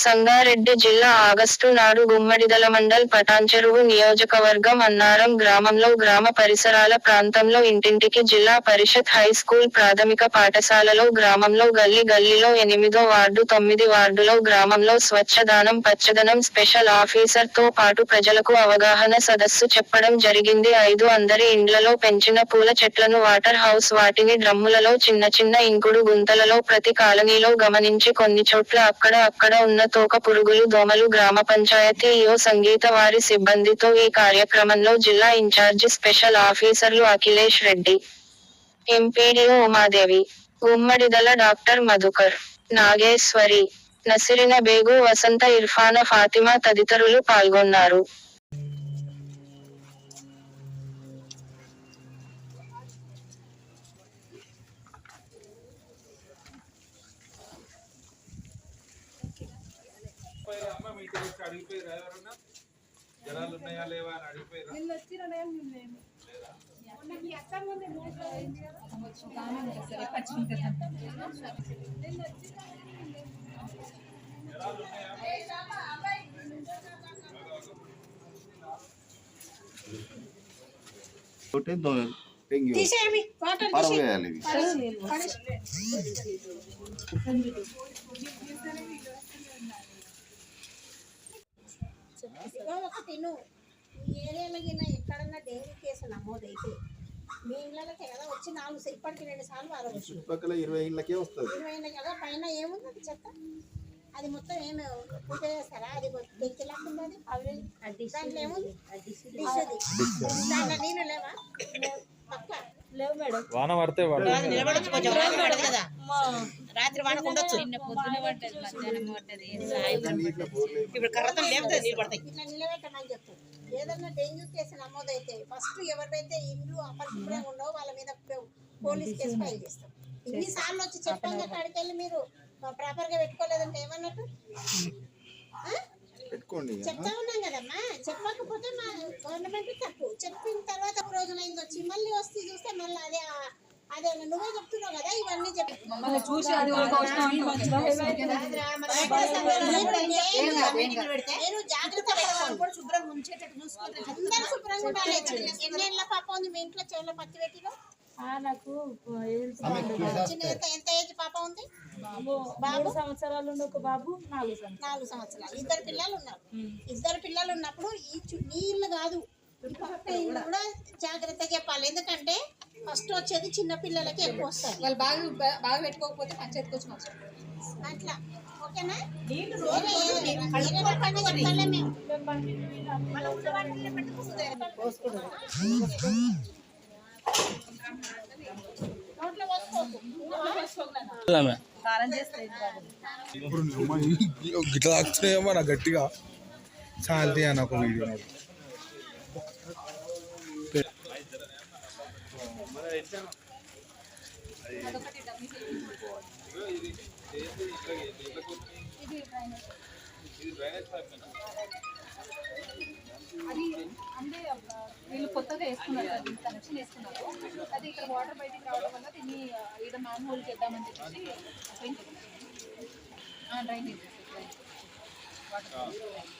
సంగారెడ్డి జిల్లా ఆగస్టు నాడు గుమ్మడిదల మండల్ పటాంచెరువు నియోజకవర్గం అన్నారం గ్రామంలో గ్రామ పరిసరాల ప్రాంతంలో ఇంటింటికి జిల్లా పరిషత్ హై స్కూల్ ప్రాథమిక పాఠశాలలో గ్రామంలో గల్లీ గల్లీలో ఎనిమిదో వార్డు తొమ్మిది వార్డులో గ్రామంలో స్వచ్ఛదానం పచ్చదనం స్పెషల్ ఆఫీసర్తో పాటు ప్రజలకు అవగాహన సదస్సు చెప్పడం జరిగింది. ఐదు అందరి ఇండ్లలో పెంచిన పూల చెట్లను వాటర్ హౌస్ వాటిని డ్రమ్ములలో చిన్న చిన్న ఇంకుడు గుంతలలో ప్రతి కాలనీలో గమనించి కొన్ని చోట్ల అక్కడ అక్కడ ఉన్న తోక పురుగులు దోమలు గ్రామ పంచాయతీ సంగీత వారి సిబ్బందితో ఈ కార్యక్రమంలో జిల్లా ఇన్ఛార్జి స్పెషల్ ఆఫీసర్లు అఖిలేష్ రెడ్డి ఎంపీడీఓ ఉమాదేవి ఉమ్మడిదల డాక్టర్ మధుకర్ నాగేశ్వరి నసిరిన బేగు వసంత ఇర్ఫాన ఫాతిమా తదితరులు పాల్గొన్నారు. జనాలు ఉన్నాయా లేవా అని అడిగిపోయిరా. ఒకటి దో- టెంగ్యూ తీసేయమి వాటర్ పరవేయాలి ఇవి. ఇదిగో ఒకటి నువ్వు ఈ ఏరియాలో గిన్న ఎక్కడన్నా డెంగ్యూ కేసు నమోదైతే మీ ఇళ్ళకి కదా వచ్చి నాలుగు ఇప్పటికి రెండు సార్లు వారవచ్చు చుట్టుపక్కల ఇరవై ఇళ్ళకే వస్తుంది. ఇరవై ఏళ్ళ కదా పైన ఏముంది? అది చెత్త. అది మొత్తం ఏమి పూజ చేస్తారా? అది డెంకి లేకుండా అది అవి దాంట్లో ఏముంది? దాంట్లో నీళ్ళు లేవా? పక్క. లేవు మేడం వాన పడితే నిలబడొచ్చు కొంచెం కదా. రాత్రి నీటిలో బోర్లు ఇప్పుడు కర్రతో లేకపోతే నీళ్ళు పడతాయి. ఏదన్నా డెంగ్యూ కేసు నమోదైతే ఫస్ట్ ఎవరికైతే ఇండ్లు అపరిశుభ్రంగా ఉండవో వాళ్ళ మీద పోలీస్ కేసు ఫైల్ చేస్తాం. ఇన్ని సార్లు వచ్చి చెప్పాక కాడికి వెళ్ళి మీరు ప్రాపర్గా పెట్టుకోలేదంటే ఏమన్నట్టు? పెట్టుకోండి. చెప్తా ఉన్నాం కదమ్మా. చెప్పకపోతే మా గవర్నమెంట్ తప్పు. చెప్పిన తర్వాత ఒక రోజున అయింది వచ్చి మళ్ళీ వస్తే చూస్తే మళ్ళీ అదే ఆ- అదే నువ్వే చెప్తున్నావు కదా ఇవన్నీ చెప్పి. చూసి అది ఒక అవసరం నేను జాగ్రత్త శుభ్రంగా ఉంచేటట్టు అందరూ శుభ్రంగా ఉండాలి. ఎన్నేళ్ళ పాప ఉంది మీ ఇంట్లో? చెవులో పత్తి పెట్టిలో నాకు ఎంత ఎంత ఏజ్ పాప ఉంది? మూడు సంవత్సరాలు ఒక బాబు నాలుగు సంవత్సరాలు. నాలుగు సంవత్సరాలు. ఇద్దరు పిల్లలు ఉన్నారు. ఇద్దరు పిల్లలు ఉన్నప్పుడు ఈ ఇల్లు కాదు. కూడా జాగ్రత్తగా చెప్పాలి. ఎందుకంటే ఫస్ట్ వచ్చేది చిన్న పిల్లలకి ఎక్కువ వస్తాయి. వాళ్ళు బాగా బాగా పెట్టుకోకపోతే పంచాయతీకి వచ్చి మాకు అట్లా. ఓకేనా? తాకుతున్నాయేమో నా గట్టిగా. చాలతే అని ఒక వీడియో నాకు అది అంటే వీళ్ళు కొత్తగా వేసుకున్నారు కదా, దీనికి కనెక్షన్ వేసుకున్నారు. అది ఇక్కడ వాటర్ బయటికి రావడం వల్ల దీన్ని ఈడ మ్యాన్ హోల్ చేద్దామని చెప్పేసి డ్రైనేజ్ మనం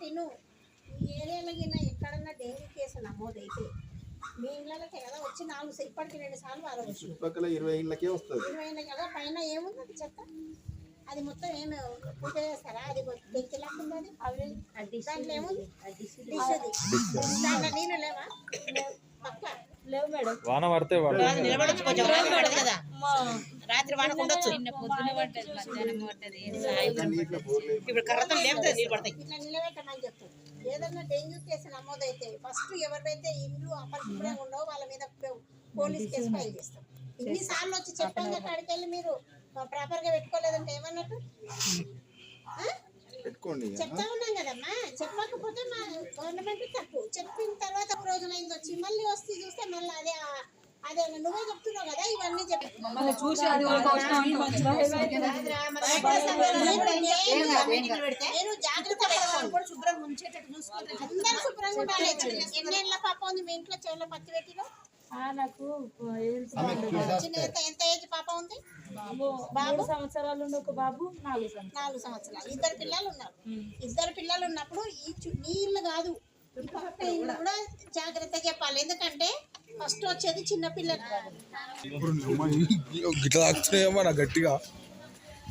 తిను ఈ ఏరియాలో ఎక్కడన్నా డెంగ్యూ కేసు నమోదైతే మీ ఇళ్ళకి కదా వచ్చి నాలుగు ఇప్పటికి రెండు సార్లు చుట్టుపక్కల ఇరవై ఇళ్ళకే వస్తుంది. ఇరవై కదా పైన ఏముంది అది చెత్త? అది మొత్తం ఏమి పూజ చేస్తారా? అది తెచ్చిలాకుంది అది దాంట్లో ఏముంది? డిష్ అది. దాంట్లో నీళ్ళు లేవా? పక్క. లేవు మేడం. వాన పడితే రాత్రి నిలబడొచ్చు కొంచెం పడదు కదా. బోర్ లేదు ఇప్పుడు కర్రతో లేపుతుంది నీళ్ళు పడతాయి. ఇట్లా నిలబెట్టమని చెప్తారు. ఏదన్నా డెంగ్యూ కేసు నమోదైతే ఫస్ట్ ఎవరికైతే ఇండ్లు అపరిశుభ్రంగా ఉండవో వాళ్ళ మీద పోలీస్ కేసు ఫైల్ చేస్తాం. ఇన్నిసార్లు వచ్చి చెప్పంగా కాడికి వెళ్ళి మీరు ప్రాపర్గా పెట్టుకోలేదంటే ఏమన్నట్టు. చెప్తా ఉన్నాం కదమ్మా. చెప్పకపోతే మా గవర్నమెంట్ తప్పు. చెప్పిన తర్వాత ఒక రోజున అయింది వచ్చి మళ్ళీ వస్తే చూస్తే అదే నువ్వే చెప్తున్నావు కదా ఇవన్నీ చెప్పి. చూసి అది నేను జాగ్రత్త శుభ్రంగా ఉంచేటట్టు చూసుకోండి అందరూ శుభ్రంగా ఉండాలి. ఎన్నేళ్ళ పాప ఉంది? మీ ఇంట్లో చెవుల పత్తి పెట్టిలో? ఆ, నాకు ఎంత ఏజ్ పాప ఉంది? బాబు మూడు సంవత్సరాలు ఒక బాబు నాలుగు సంవత్సరాలు. నాలుగు సంవత్సరాలు. ఇద్దరు పిల్లలు ఉన్నారు. ఇద్దరు పిల్లలు ఉన్నప్పుడు ఈ చు- నీ ఇల్లు కాదు. కూడా జాగ్రత్త చెప్పాలి. ఎందుకంటే ఫస్ట్ వచ్చేది చిన్న పిల్లలు గిట్లా తాకుతున్నాయేమో నా గట్టిగా.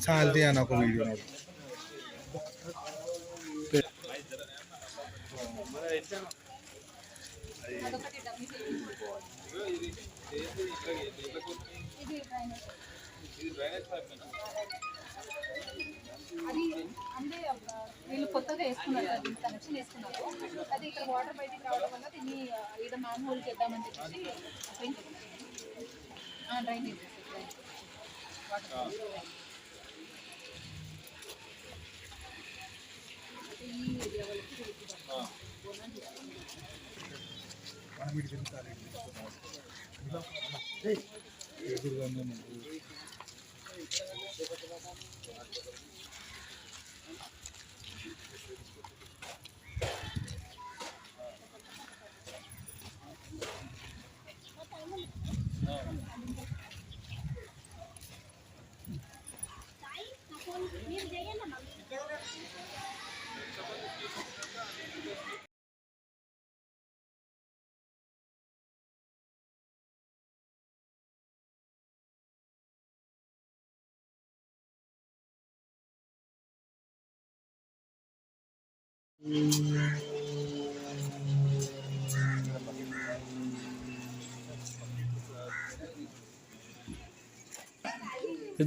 చాలతీ అని ఒక వీడియో నాకు. అది అంటే వీళ్ళు కొత్తగా వేసుకున్నారు కదా దీనికి కనెక్షన్ వేసుకున్నారు. అది ఇక్కడ వాటర్ బయటికి రావడం వల్ల దీన్ని ఏదో ఈడ మ్యాన్ హోల్కి వేద్దామని చెప్పేసి డ్రైనేజ్ మనం ఇటు తిరుగుతారు Saya,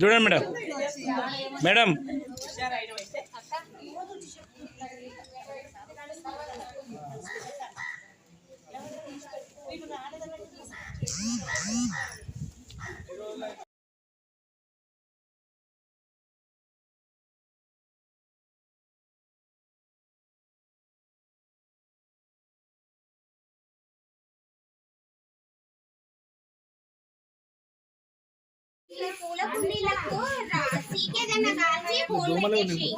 చూడండి మేడం. మేడం పూల కుండీలకు రా- సీకేదన్నా కాల్చి పూలు పెట్టేసి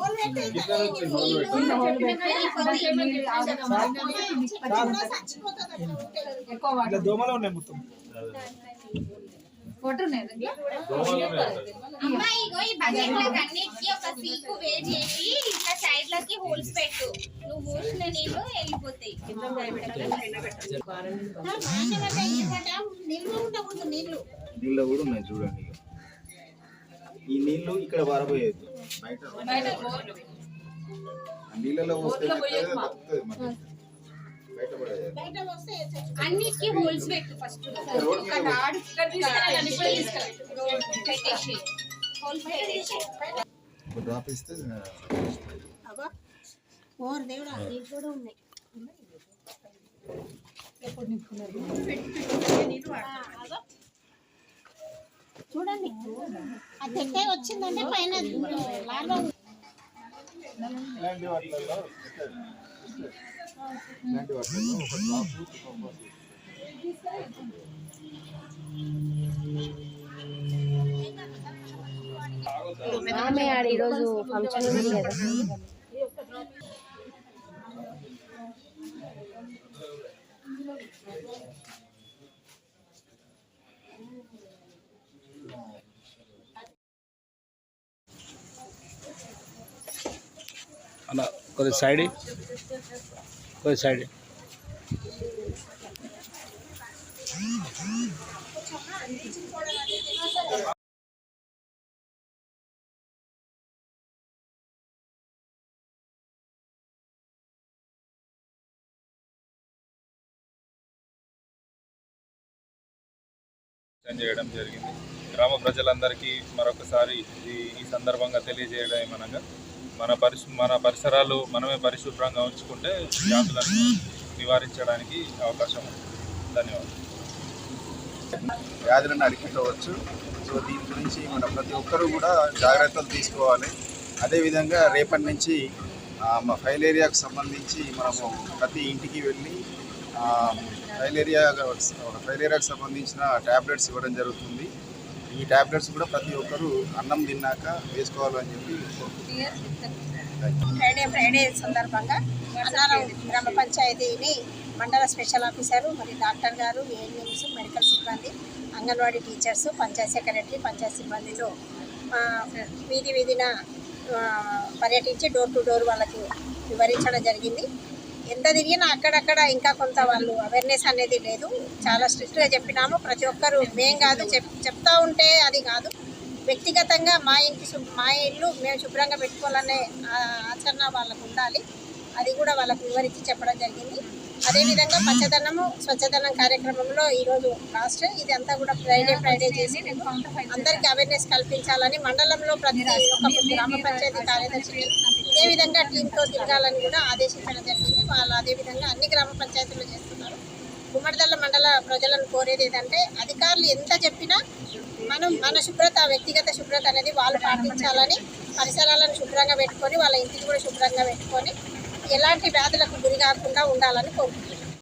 నీళ్ళు ఇట్లా దోమలు ఉన్నాయి మొత్తం అమ్మాయి ఇగో ఈ బకెట్లకు అన్నిటికీ ఒక సీకు వేడి చేసి ఇట్లా సైడ్ లకి హోల్స్ పెట్టు నువ్వు నీళ్ళు వెళ్ళిపోతాయి నీళ్ళు కూడా ఉన్నాయి చూడండి. ఈ నీళ్ళు ఇక్కడ పారబోయేది బయట నీళ్ళలో బతుకుతుంది మరి. వస్తే అన్నిటికీ హోల్స్ పెట్టు ఫస్ట్. రోడ్ మీద పెట్టేసి హోల్స్ పెట్టేసి ఒక డ్రాప్ ఇస్తే అబ్బా ఓర్ దేవుడా నీళ్ళు కూడా ఉన్నాయి. ఆ, అగో. చూడండి ఆ తెట్టే వచ్చిందంటే పైన లాలో ఇలాంటి వాటిలలో ఇలాంటి వాటిలలో ఒక డ్రాప్ ఆమె ఆడ ఈరోజు ఫంక్షన్ ఉంది కదా. కొద్ది సైడ్ కొద్ది సైడ్ చేయడం జరిగింది. గ్రామ ప్రజలందరికీ మరొకసారి ఈ ఈ సందర్భంగా తెలియజేయడం ఏమనగా మన పరిశు మన పరిసరాలు మనమే పరిశుభ్రంగా ఉంచుకుంటే వ్యాధులను నివారించడానికి అవకాశం ఉంది. ధన్యవాదాలు. వ్యాధులను అరికట్టవచ్చు. సో దీని గురించి మన ప్రతి ఒక్కరూ కూడా జాగ్రత్తలు తీసుకోవాలి. అదేవిధంగా రేపటి నుంచి మా ఫైలేరియాకు సంబంధించి మనము ప్రతి ఇంటికి వెళ్ళి ఫైలేరియా ఫైలేరియాకు సంబంధించిన ట్యాబ్లెట్స్ ఇవ్వడం జరుగుతుంది. ఈ టాబ్లెట్స్ కూడా ప్రతి ఒక్కరు అన్నం తిన్నాక వేసుకోవాలని చెప్పి ఫ్రైడే ఫ్రైడే సందర్భంగా అన్నారం గ్రామ పంచాయతీని మండల స్పెషల్ ఆఫీసరు మరి డాక్టర్ గారు ఏఎన్ఎంస్ మెడికల్ సిబ్బంది అంగన్వాడీ టీచర్స్ పంచాయత్ సెక్రటరీ పంచాయత్ సిబ్బందితో వీధి వీధిన పర్యటించి డోర్ టు డోర్ వాళ్ళకి వివరించడం జరిగింది. ఎంత తిరిగినా అక్కడక్కడ ఇంకా కొంత వాళ్ళు అవేర్నెస్ అనేది లేదు. చాలా స్ట్రిక్ట్గా చెప్పినాము. ప్రతి ఒక్కరు మేం కాదు చెప్ చెప్తా ఉంటే అది కాదు. వ్యక్తిగతంగా మా ఇంటి మా ఇల్లు మేము శుభ్రంగా పెట్టుకోవాలనే ఆచరణ వాళ్ళకు ఉండాలి. అది కూడా వాళ్ళకు వివరించి చెప్పడం జరిగింది. అదేవిధంగా పచ్చదనము స్వచ్ఛదనం కార్యక్రమంలో ఈరోజు లాస్ట్. ఇది అంతా కూడా ఫ్రైడే ఫ్రైడే చేసి అందరికీ అవేర్నెస్ కల్పించాలని మండలంలో ప్రతి ఒక్క గ్రామ పంచాయతీ కార్యదర్శికి ఇదే విధంగా టీంతో తిరగాలని కూడా ఆదేశించడం జరిగింది. వాళ్ళు అదే విధంగా అన్ని గ్రామ పంచాయతీలు చేస్తున్నారు. గుమ్మడిదల్ల మండల ప్రజలను కోరేది ఏంటంటే అధికారులు ఎంత చెప్పినా మనం మన శుభ్రత వ్యక్తిగత శుభ్రత అనేది వాళ్ళు పాటించాలని పరిసరాలను శుభ్రంగా పెట్టుకొని వాళ్ళ ఇంటిని కూడా శుభ్రంగా పెట్టుకొని ఎలాంటి వ్యాధులకు గురి కాకుండా ఉండాలని కోరుకుంటున్నాను